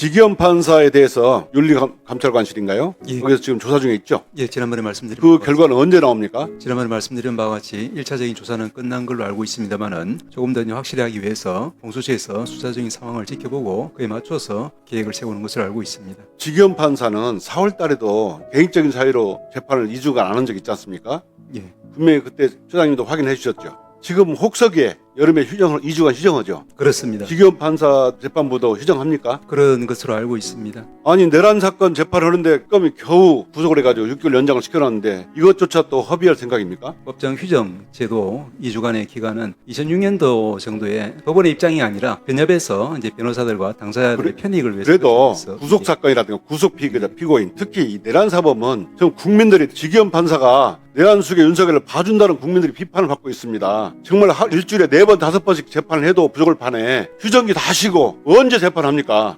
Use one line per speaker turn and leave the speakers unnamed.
지기현 판사에 대해서 윤리감찰관실인가요?
예.
거기서 지금 조사 중에 있죠.
예, 지난번에 말씀드린
그 결과는 언제 나옵니까?
지난번에 말씀드린 바와 같이 1차적인 조사는 끝난 걸로 알고 있습니다만은 조금 더 확실히 하기 위해서 공수처에서 수사적인 상황을 지켜보고 그에 맞춰서 계획을 세우는 것으로 알고 있습니다.
지기현 판사는 4월 달에도 개인적인 사유로 재판을 2주간 안 한 적 있지 않습니까?
예,
분명히 그때 소장님도 확인해 주셨죠. 지금 혹서기에 여름에 휴정을 2주간 휴정하죠.
그렇습니다.
지기현 판사 재판부도 휴정합니까?
그런 것으로 알고 있습니다.
아니 내란 사건 재판을 하는데 껌이 겨우 구속을 해가지고 6개월 연장을 시켜놨는데 이것조차 또 허비할 생각입니까?
법정 휴정 제도 2주간의 기간은 2006년도 정도에 법원의 입장이 아니라 변협에서 이제 변호사들과 당사자들의
그래-
편익을 위해서
그래도
그래서
구속 사건이라든가 구속 피의자 피고인 특히 이 내란 사범은 좀 국민들이 지기현 판사가 내란 수의 윤석열을 봐준다는 국민들이 비판을 받고 있습니다. 정말 하- 일주일에 네번 다섯 번씩 재판을 해도 부족을 판에 휴정기 다 쉬고 언제 재판합니까?